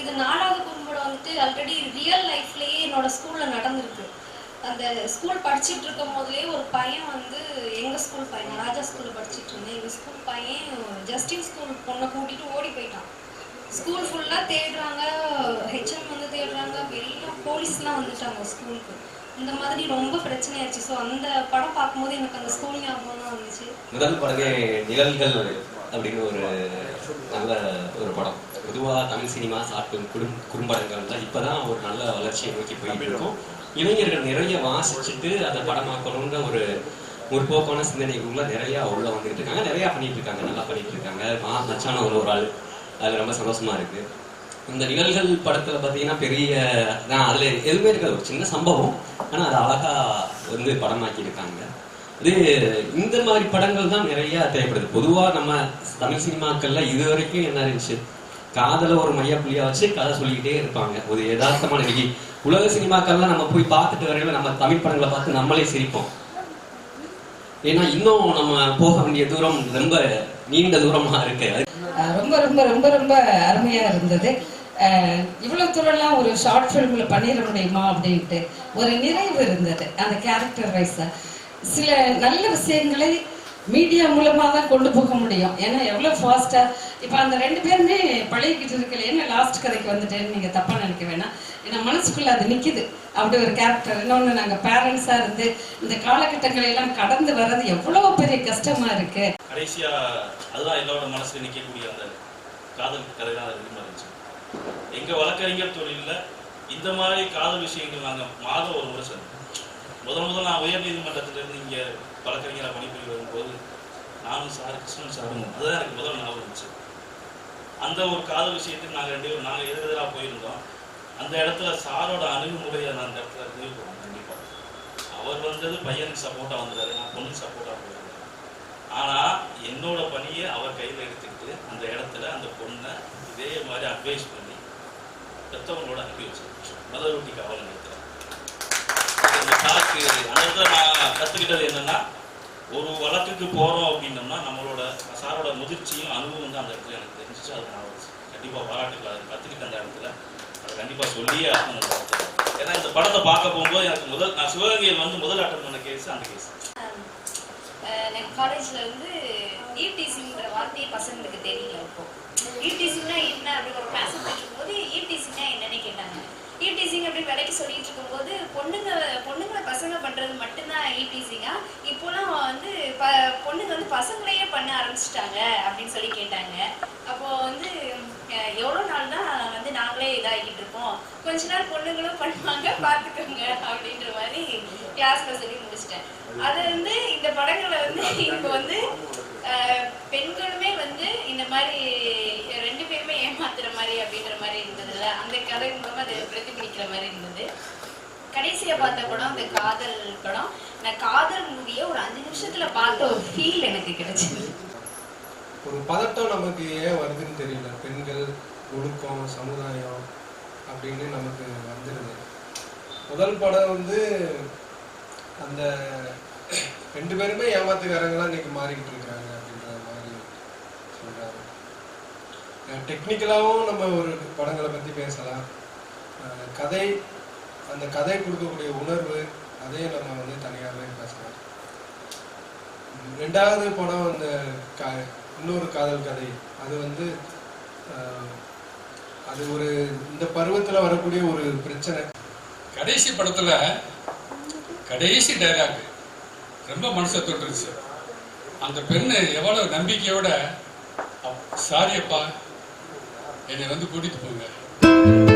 இது நாலாவது குறும்படம் வந்துட்டு ஆல்ரெடி ரியல் லைஃப்லயே என்னோட ஸ்கூல்ல நடந்திருக்கு. அந்த ஸ்கூல் படிச்சுட்டு இருக்கும் போதுலேயே ஒரு பையன் வந்து எங்க ஸ்கூல் பையன் ராஜா ஸ்கூல்ல படிச்சுட்டு இருந்தேன். எங்க ஸ்கூல் பையன் ஜஸ்டின் ஸ்கூல் பொண்ணை கூட்டிட்டு ஓடி போயிட்டான். ஸ்கூல் ஃபுல்லா தேடுறாங்க ஹெச்எம் வந்து தேடுறாங்க வெளியில போலீஸ்லாம் வந்துட்டாங்க ஸ்கூலுக்கு இந்த மாதிரி ரொம்ப பிரச்சனையாச்சு. ஸோ அந்த படம் பார்க்கும்போது எனக்கு அந்த ஸ்கூல் ஞாபகம் தான் வந்துச்சு. முதல் படமே நிழல்கள் அப்படின்னு ஒரு நல்ல ஒரு படம். பொதுவாக தமிழ் சினிமா சாப்பிடும் குடும் இப்போ தான் ஒரு நல்ல வளர்ச்சியை நோக்கி போயிட்டு இருக்கோம். இளைஞர்கள் நிறைய வாசிச்சுட்டு அதை படமாக்கணுன்ற ஒரு முற்போக்கான சிந்தனைக்குள்ள நிறைய உள்ள வந்துட்டு இருக்காங்க. நிறைய பண்ணிட்டு இருக்காங்க. நல்லா பண்ணிட்டு இருக்காங்க. மா மச்சான ஒரு ஒரு ஆள். அது ரொம்ப சந்தோஷமா இருக்கு. இந்த நிழல்கள் படத்துல பாத்தீங்கன்னா பெரிய அதுல எதுவுமே இருக்காது ஒரு சின்ன சம்பவம். ஆனா அதை அழகா வந்து படமாக்கி இருக்காங்க இது இந்த மாதிரி படங்கள் தான் நிறைய தேவைப்படுது. பொதுவா நம்ம தமிழ் சினிமாக்கள்ல இது வரைக்கும் என்ன இருந்துச்சு? காதல ஒரு மையப்புள்ளியா வச்சு கதை சொல்லிக்கிட்டே இருப்பாங்க. ஒரு யதார்த்தமான விதி உலக சினிமாக்கள்லாம் நம்ம போய் பார்த்துட்டு வரையில நம்ம தமிழ் படங்களை பார்த்து நம்மளே சிரிப்போம். ஏன்னா இன்னும் நம்ம போக வேண்டிய தூரம் ரொம்ப நீண்ட தூரமா இருக்கு. ரொம்ப ரொம்ப ரொம்ப ரொம்ப அருமையா இருந்தது. இவ்வளவு தூரம்லாம் ஒரு ஷார்ட் ஃபிலிம்ல பண்ணிட முடியுமா அப்படின்ட்டு ஒரு நிறைவு இருந்தது. அந்த கேரக்டர் வைஸா சில நல்ல விஷயங்களை மீடியா மூலமா தான் கொண்டு போக முடியும். ஏன்னா எவ்வளோ ஃபாஸ்ட்டாக இப்போ அந்த ரெண்டு பேருமே பழகிக்கிட்டு இருக்கல என்ன லாஸ்ட் கதைக்கு வந்துட்டேன்னு நீங்கள் தப்பாக நினைக்க வேணாம். ஏன்னா மனசுக்குள்ளே அது நிற்கிது அப்படி ஒரு கேரக்டர் இன்னொன்னு நாங்கள் பேரண்ட்ஸாக இருந்து இந்த காலகட்டங்களை எல்லாம் கடந்து வர்றது எவ்வளவு பெரிய கஷ்டமா இருக்கு. கடைசியா அதுதான் எல்லாரோட மனசில் நிற்கக்கூடிய அந்த காதல் கதை தான் இருந்துச்சு. எங்க வழக்கறிஞர் தொழிலில் இந்த மாதிரி காதல் விஷயங்கள் நாங்கள் மாதம் ஒரு முறை சந்திப்போம் முதல் முதல் நான் உயர் நீதிமன்றத்திலிருந்து இங்கே வழக்கறிஞராக பணிபுரி வரும்போது நானும் சார் கிருஷ்ணன் சாரும் அதுதான் எனக்கு முதல் ஞாபகம் இருந்துச்சு. அந்த ஒரு காதல் விஷயத்துக்கு நாங்கள் ரெண்டு பேரும் நாங்கள் எதிரெதிராக போயிருந்தோம். அந்த இடத்துல சாரோட அணுகுமுறையை நான் அந்த இடத்துல இருந்து போவோம் கண்டிப்பாக அவர் வந்தது பையனுக்கு சப்போர்ட்டாக வந்தார் நான் பொண்ணுக்கு சப்போர்ட்டாக போயிருந்தேன். ஆனால் என்னோட பணியை அவர் கையில் எடுத்துக்கிட்டு அந்த இடத்துல அந்த பொண்ணை இதே மாதிரி அட்வைஸ் பண்ணி பெற்றவங்களோட அனுப்பி வச்சு மதர் ஊட்டி காவல் நிலையத்தில். அந்த டாக்கு அந்த இடத்துல நான் கற்றுக்கிட்டது என்னன்னா ஒரு வழக்குக்கு போகிறோம் அப்படின்னோம்னா நம்மளோட சாரோட முதிர்ச்சியும் அனுபவம் தான் அந்த இடத்துல எனக்கு தெரிஞ்சிச்சு. அது நான் கண்டிப்பாக பாராட்டுகள் அதை அந்த இடத்துல. அதை கண்டிப்பா சொல்லியே ஆகணும் ஏன்னா இந்த படத்தை பார்க்க போகும்போது எனக்கு முதல் நான் சிவகங்கையில் வந்து முதல் அட்டன் பண்ண கேஸ் அந்த கேஸ் எனக்கு காலேஜ்ல வந்து ஈடிசிங்கிற வார்த்தையை பசங்களுக்கு தெரியல இப்போ. ஈடிசிங்னா என்ன அப்படின்னு ஒரு கிளாஸ் போயிட்டு இருக்கும்போது ஈடிசிங்னா என்னன்னு கேட்டாங்க. ஈடிசிங் அப்படின்னு விலைக்கு சொல்லிட்டு இருக்கும்போது பொண்ணுங்க பண்ணுறது மட்டும்தான் ஈடிசிங்கா இப்போலாம் வந்து ப பொண்ணுங்க வந்து பசங்களையே பண்ண ஆரம்பிச்சிட்டாங்க அப்படின்னு சொல்லி கேட்டாங்க. அப்போ வந்து எவ்வளோ நாள் தான் வந்து நாங்களே இதாகிட்டு இருக்கோம். கொஞ்ச நாள் பொண்ணுங்களும் பண்ணுவாங்க பார்த்துக்கோங்க அப்படின்ற மாதிரி கிளாஸ்ல சொல்லி முடிச்சிட்டேன். அது வந்து இந்த படங்களை வந்து இப்போ வந்து பெண்களுமே வந்து இந்த மாதிரி ரெண்டு பேருமே ஏமாத்துற மாதிரி அப்படின்ற மாதிரி இருந்ததுல அந்த கதை மூலமா அதை பிரதிபலிக்கிற மாதிரி இருந்தது. கடைசியா பார்த்த படம் அந்த காதல் படம். நான் காதல் மூவியை ஒரு அஞ்சு நிமிஷத்துல பார்த்த ஒரு ஃபீல் எனக்கு கிடைச்சது. ஒரு பதட்டம் நமக்கு ஏன் வருதுன்னு தெரியல. பெண்கள் ஒழுக்கம் சமுதாயம் அப்படின்னு நமக்கு வந்துடுது முதல் படம் வந்து அந்த ரெண்டு பேருமே ஏமாத்துக்காரங்களாம் இன்னைக்கு மாறிக்கிட்டு இருக்காங்க அப்படின்ற மாதிரி சொல்றாங்க. டெக்னிக்கலாகவும் நம்ம ஒரு படங்களை பத்தி பேசலாம். கதை அந்த கதை கொடுக்கக்கூடிய உணர்வு அதையும் நம்ம வந்து தனியாகவே பேசலாம். ரெண்டாவது படம் அந்த க இன்னொரு காதல் கதை. அது வந்து அது ஒரு இந்த பருவத்தில் வரக்கூடிய ஒரு பிரச்சனை. கடைசி படத்துல கடைசி டைலாக் ரொம்ப மனசை தொட்டுருச்சு. அந்த பெண்ணு எவ்வளவு நம்பிக்கையோட சாரியப்பா என்னை வந்து கூட்டிட்டு போங்க.